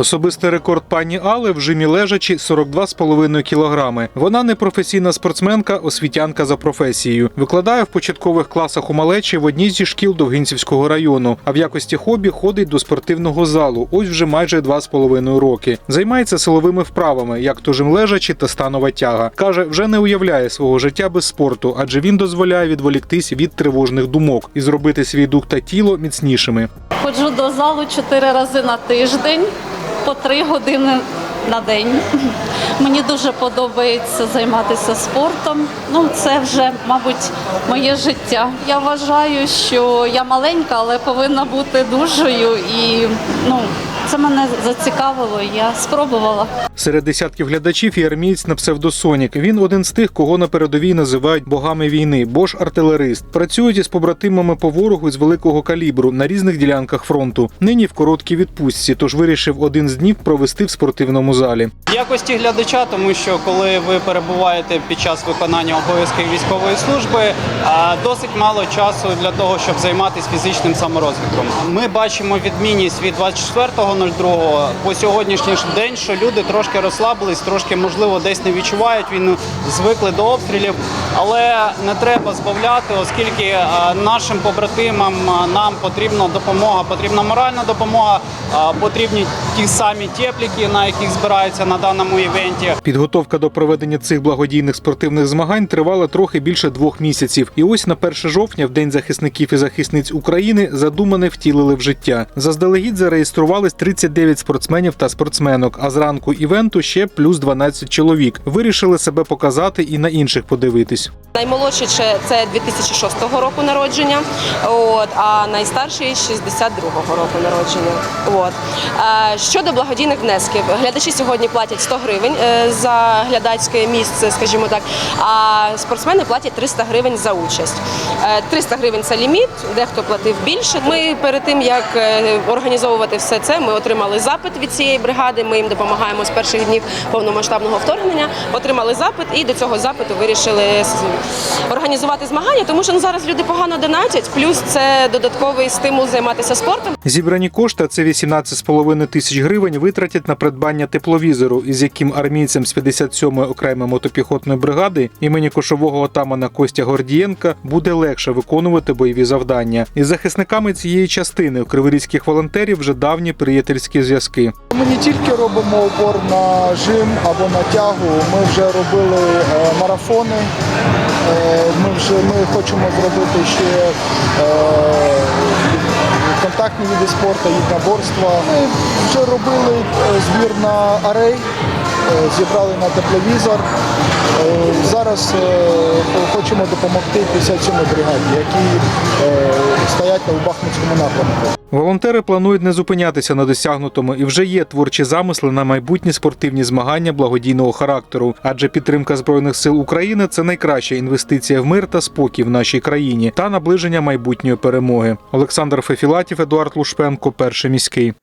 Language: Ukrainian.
Особистий рекорд пані Али в жимі лежачі 42,5 кілограми. Вона не професійна спортсменка, освітянка за професією. Викладає в початкових класах у малечі в одній зі шкіл Довгинцівського району. А в якості хобі ходить до спортивного залу. Ось вже майже 2,5 роки. Займається силовими вправами, як то жим лежачі та станова тяга. каже, вже не уявляє свого життя без спорту, адже він дозволяє відволіктись від тривожних думок і зробити свій дух та тіло міцнішими. Ходжу до залу чотири рази на тиждень, по три години на день. Мені дуже подобається займатися спортом. Ну, це вже, мабуть, моє життя. Я вважаю, що я маленька, але повинна бути дужою і ну, це мене зацікавило. Я спробувала. Серед десятків глядачів є армієць на псевдосонік. Він один з тих, кого на передовій називають богами війни, бо ж артилерист. Працюють із побратимами по ворогу з великого калібру на різних ділянках фронту. Нині в короткій відпустці, тож вирішив один з днів провести в спортивному залі. В якості глядача, тому що коли ви перебуваєте під час виконання обов'язків військової служби, досить мало часу для того, щоб займатися фізичним саморозвитком. Ми бачимо відмінність від 24.02 по сьогоднішній день, що люди трошки розслабились, трошки можливо десь не відчувають війну, звикли до обстрілів, але не треба збавляти, оскільки нашим побратимам нам потрібна допомога, потрібна моральна допомога, а, потрібні ті самі тепліки, на яких збираються на даному івенті. Підготовка до проведення цих благодійних спортивних змагань тривала трохи більше двох місяців. І ось на 1 жовтня, в день захисників і захисниць України, задумане втілили в життя. Заздалегідь зареєструвались 39 спортсменів та спортсменок. А зранку івенту ще плюс 12 чоловік. Вирішили себе показати і на інших подивитись. Наймолодший це 2006 року народження, от, а найстарший 62-го року народження. От. Е, Щодо благодійних внесків, глядачі сьогодні платять 100 гривень е, за глядацьке місце, скажімо так, а спортсмени платять 300 гривень за участь. Е, 300 гривень це ліміт, дехто платив більше. Ми перед тим, як е, організовувати все це, ми отримали запит від цієї бригади, ми їм допомагаємо з перших днів повномасштабного вторгнення, отримали запит і до цього запиту вирішили організувати змагання, тому що ну, зараз люди погано донатять, плюс це додатковий стимул займатися спортом. Зібрані кошти, а це 18,5 тисяч гривень, витратять на придбання тепловізору, із яким армійцям з 57-ї окремої мотопіхотної бригади імені кошового отамана Костя Гордієнка буде легше виконувати бойові завдання. Із захисниками цієї частини у криворізьких волонтерів вже давні приятельські зв'язки. Ми не тільки робимо опор на жим або на тягу, ми вже робили е, марафони. Е, Ми вже ми хочемо зробити ще е, контактні види спорту, єдноборства. Ми вже робили е, збір на арей, зібрали на тепловізор. Зараз хочемо допомогти 57-й бригаді, які стоять у Бахмутському напрямку. Волонтери планують не зупинятися на досягнутому і вже є творчі замисли на майбутні спортивні змагання благодійного характеру. Адже підтримка збройних сил України це найкраща інвестиція в мир та спокій в нашій країні та наближення майбутньої перемоги. Олександр Фефілатів, Едуард Лушпенко, перший міський.